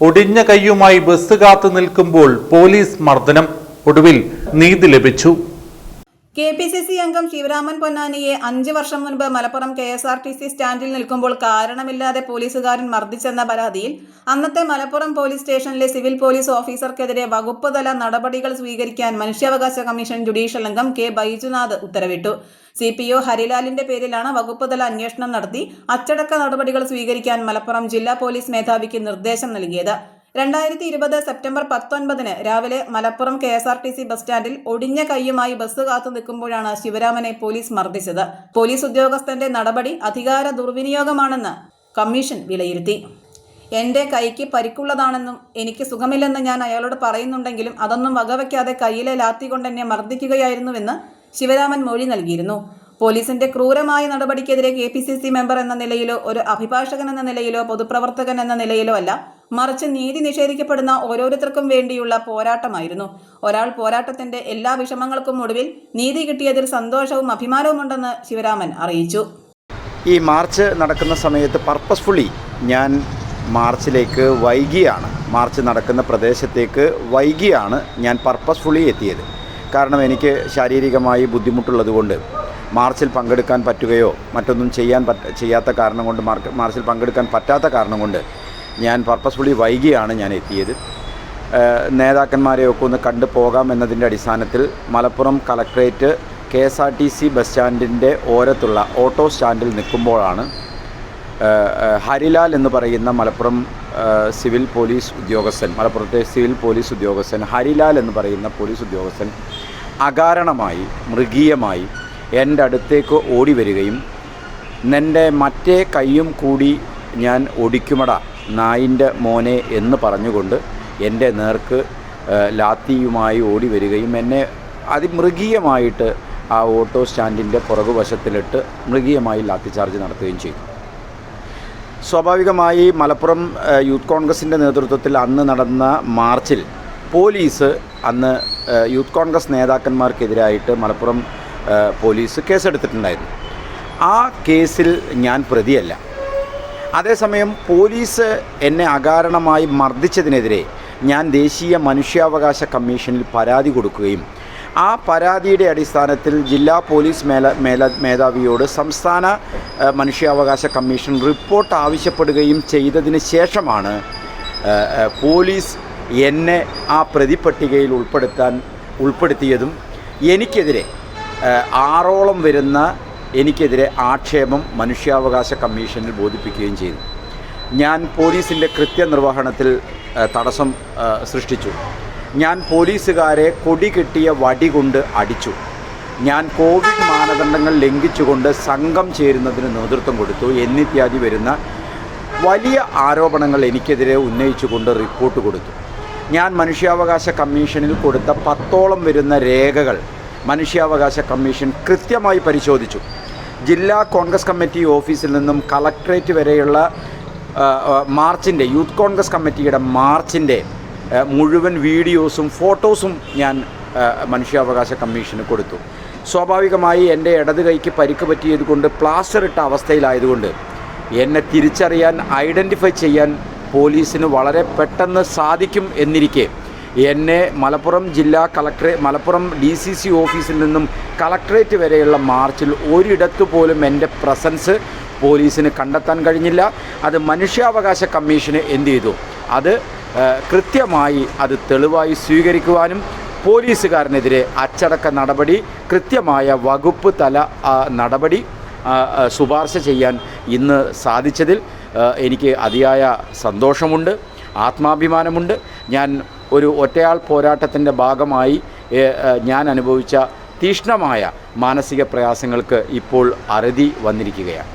ഒടിഞ്ഞ കൈയുമായി bus കാത്തു നിൽക്കുമ്പോൾ police മർദ്ദനം. ഒടുവിൽ നീതി ലഭിച്ചു. കെ പി സി സി അംഗം ശിവരാമൻ പൊന്നാനിയെ അഞ്ച് വർഷം മുൻപ് Malappuram K S R T C സ്റ്റാൻഡിൽ നിൽക്കുമ്പോൾ കാരണമില്ലാതെ പോലീസുകാരൻ മർദ്ദിച്ചെന്ന പരാതിയിൽ അന്നത്തെ മലപ്പുറം പോലീസ് സ്റ്റേഷനിലെ സിവിൽ പോലീസ് ഓഫീസർക്കെതിരെ വകുപ്പ് തല നടപടികൾ സ്വീകരിക്കാൻ മനുഷ്യാവകാശ കമ്മീഷൻ ജുഡീഷ്യൽ അംഗം കെ ബൈജുനാഥ് ഉത്തരവിട്ടു. സി പി ഒ ഹരിലാലിന്റെ പേരിലാണ് വകുപ്പ് തല അന്വേഷണം നടത്തി അച്ചടക്ക നടപടികൾ സ്വീകരിക്കാൻ മലപ്പുറം ജില്ലാ പോലീസ് മേധാവിക്ക് നിർദ്ദേശം നൽകിയത്. രണ്ടായിരത്തി ഇരുപത് സെപ്റ്റംബർ പത്തൊൻപതിന് രാവിലെ Malappuram K S R T C bus സ്റ്റാൻഡിൽ ഒടിഞ്ഞ കൈയുമായി ബസ് കാത്തു നിൽക്കുമ്പോഴാണ് ശിവരാമനെ പോലീസ് മർദ്ദിച്ചത്. പോലീസ് ഉദ്യോഗസ്ഥന്റെ നടപടി അധികാര ദുർവിനിയോഗമാണെന്ന് കമ്മീഷൻ വിലയിരുത്തി. എന്റെ കൈക്ക് പരിക്കുള്ളതാണെന്നും എനിക്ക് സുഖമില്ലെന്ന് ഞാൻ അയാളോട് പറയുന്നുണ്ടെങ്കിലും അതൊന്നും വകവയ്ക്കാതെ കയ്യിലെ ലാത്തി കൊണ്ട് എന്നെ മർദ്ദിക്കുകയായിരുന്നുവെന്ന് ശിവരാമൻ മൊഴി നൽകിയിരുന്നു. പോലീസിന്റെ ക്രൂരമായ നടപടിക്കെതിരെ K P C C member എന്ന നിലയിലോ ഒരു അഭിഭാഷകൻ എന്ന നിലയിലോ പൊതുപ്രവർത്തകൻ എന്ന നിലയിലോ അല്ല മറിച്ച് നീതി നിഷേധിക്കപ്പെടുന്ന ഓരോരുത്തർക്കും വേണ്ടിയുള്ള പോരാട്ടമായിരുന്നു. ഒരാൾ പോരാട്ടത്തിന്റെ എല്ലാ വിഷമങ്ങൾക്കും ഒടുവിൽ നീതി കിട്ടിയതിൽ സന്തോഷവും അഭിമാനവും ഉണ്ടെന്ന് ശിവരാമൻ അറിയിച്ചു. ഈ മാർച്ച് നടക്കുന്ന സമയത്ത് പർപ്പസ്ഫുള്ളി ഞാൻ മാർച്ചിലേക്ക് വൈകിയാണ്. മാർച്ച് നടക്കുന്ന പ്രദേശത്തേക്ക് വൈകിയാണ് ഞാൻ പർപ്പസ്ഫുള്ളി എത്തിയത്. കാരണം എനിക്ക് ശാരീരികമായി ബുദ്ധിമുട്ടുള്ളതുകൊണ്ട് മാർച്ചിൽ പങ്കെടുക്കാൻ പറ്റുകയോ മറ്റൊന്നും ചെയ്യാൻ പറ്റ ചെയ്യാത്ത കാരണം കൊണ്ട് മാർച്ചിൽ പങ്കെടുക്കാൻ പറ്റാത്ത കാരണം കൊണ്ട് ഞാൻ പർപ്പസ്ഫുള്ളി വൈകിയാണ് ഞാൻ എത്തിയത്. നേതാക്കന്മാരെയൊക്കെ ഒന്ന് കണ്ടു പോകാം എന്നതിന്റെ അടിസ്ഥാനത്തിൽ Malappuram collectorate K S R T C bus സ്റ്റാൻഡിന്റെ ഓരത്തുള്ള ഓട്ടോ സ്റ്റാൻഡിൽ നിൽക്കുമ്പോഴാണ് ഹരിലാൽ എന്ന് പറയുന്ന മലപ്പുറം സിവിൽ പോലീസ് ഉദ്യോഗസ്ഥൻ മലപ്പുറത്തെ സിവിൽ പോലീസ് ഉദ്യോഗസ്ഥൻ ഹരിലാൽ എന്ന് പറയുന്ന പോലീസ് ഉദ്യോഗസ്ഥൻ അകാരണമായി മൃഗീയമായി എന്റെ അടുത്തേക്ക് ഓടി വരികയും നിന്റെ മറ്റേ കൈയും കൂടി ഞാൻ ഒടിക്കുമട നായിന്റെ മോനെ എന്ന് പറഞ്ഞുകൊണ്ട് എന്റെ നേർക്ക് ലാത്തിയുമായി ഓടി വരികയും എന്നെ അതിമൃഗീയമായിട്ട് ആ ഓട്ടോ സ്റ്റാൻഡിന്റെ പുറകുവശത്തിലിട്ട് മൃഗീയമായി ലാത്തി ചാർജ് നടത്തുകയും ചെയ്തു. സ്വാഭാവികമായി മലപ്പുറം യൂത്ത് കോൺഗ്രസിന്റെ നേതൃത്വത്തിൽ അന്ന് നടന്ന മാർച്ചിൽ പോലീസ് അന്ന് യൂത്ത് കോൺഗ്രസ് നേതാക്കന്മാർക്കെതിരായിട്ട് മലപ്പുറം പോലീസ് കേസെടുത്തിട്ടുണ്ടായിരുന്നു. ആ കേസിൽ ഞാൻ പ്രതിയല്ല. അതേസമയം പോലീസ് എന്നെ അകാരണമായി മർദ്ദിച്ചതിനെതിരെ ഞാൻ ദേശീയ മനുഷ്യാവകാശ കമ്മീഷനിൽ പരാതി കൊടുക്കുകയും ആ പരാതിയുടെ അടിസ്ഥാനത്തിൽ ജില്ലാ പോലീസ് മേല മേല മേധാവിയോട് സംസ്ഥാന മനുഷ്യാവകാശ കമ്മീഷൻ റിപ്പോർട്ട് ആവശ്യപ്പെടുകയും ചെയ്തതിന് ശേഷമാണ് പോലീസ് എന്നെ ആ പ്രതിപട്ടികയിൽ ഉൾപ്പെടുത്താൻ ഉൾപ്പെടുത്തിയതും എനിക്കെതിരെ ആറോളം വരുന്ന എനിക്കെതിരെ ആക്ഷേപം മനുഷ്യാവകാശ കമ്മീഷനിൽ ബോധിപ്പിക്കുകയും ചെയ്തു. ഞാൻ പോലീസിന്റെ കൃത്യനിർവഹണത്തിൽ തടസ്സം സൃഷ്ടിച്ചു. ഞാൻ പോലീസുകാരെ കൊടി കെട്ടിയ വടി കൊണ്ട് അടിച്ചു. ഞാൻ കോവിഡ് മാനദണ്ഡങ്ങൾ ലംഘിച്ചുകൊണ്ട് സംഘം ചേരുന്നതിന് നേതൃത്വം കൊടുത്തു. എന്നിത്യാദി വരുന്ന വലിയ ആരോപണങ്ങൾ എനിക്കെതിരെ ഉന്നയിച്ചുകൊണ്ട് റിപ്പോർട്ട് കൊടുത്തു. ഞാൻ മനുഷ്യാവകാശ കമ്മീഷനിൽ കൊടുത്ത പത്തോളം വരുന്ന രേഖകൾ മനുഷ്യാവകാശ കമ്മീഷൻ കൃത്യമായി പരിശോധിച്ചു. ജില്ലാ കോൺഗ്രസ് കമ്മിറ്റി ഓഫീസിൽ നിന്നും കളക്ട്രേറ്റ് വരെയുള്ള മാർച്ചിന്റെ യൂത്ത് കോൺഗ്രസ് കമ്മിറ്റിയുടെ മാർച്ചിന്റെ മുഴുവൻ വീഡിയോസും ഫോട്ടോസും ഞാൻ മനുഷ്യാവകാശ കമ്മീഷന് കൊടുത്തു. സ്വാഭാവികമായി എന്റെ ഇടത് കൈക്ക് പരിക്ക് പറ്റിയതുകൊണ്ട് പ്ലാസ്റ്റർ ഇട്ട അവസ്ഥയിലായതുകൊണ്ട് എന്നെ തിരിച്ചറിയാൻ ഐഡന്റിഫൈ ചെയ്യാൻ പോലീസിന് വളരെ പെട്ടെന്ന് സാധിക്കും എന്നിരിക്കെ എന്നെ മലപ്പുറം ജില്ലാ കളക്ടറേ മലപ്പുറം ഡി സി സി ഓഫീസിൽ നിന്നും കളക്ടറേറ്റ് വരെയുള്ള മാർച്ചിൽ ഒരിടത്തു പോലും എന്റെ പ്രസൻസ് പോലീസിന് കണ്ടെത്താൻ കഴിഞ്ഞില്ല. അത് മനുഷ്യാവകാശ കമ്മീഷന് എന്ത് ചെയ്തു? അത് കൃത്യമായി അത് തെളിവായി സ്വീകരിക്കുവാനും പോലീസുകാരനെതിരെ അച്ചടക്ക നടപടി കൃത്യമായ വകുപ്പ് തല നടപടി ശുപാർശ ചെയ്യാൻ ഇന്ന് സാധിച്ചതിൽ എനിക്ക് അതിയായ സന്തോഷമുണ്ട് ആത്മാഭിമാനമുണ്ട്. ഞാൻ ഒരു ഒറ്റയാൾ പോരാട്ടത്തിന്റെ ഭാഗമായി ഞാൻ അനുഭവിച്ച തീഷ്ണമായ മാനസിക പ്രയാസങ്ങൾക്ക് ഇപ്പോൾ അറുതി വന്നിരിക്കുകയാണ്.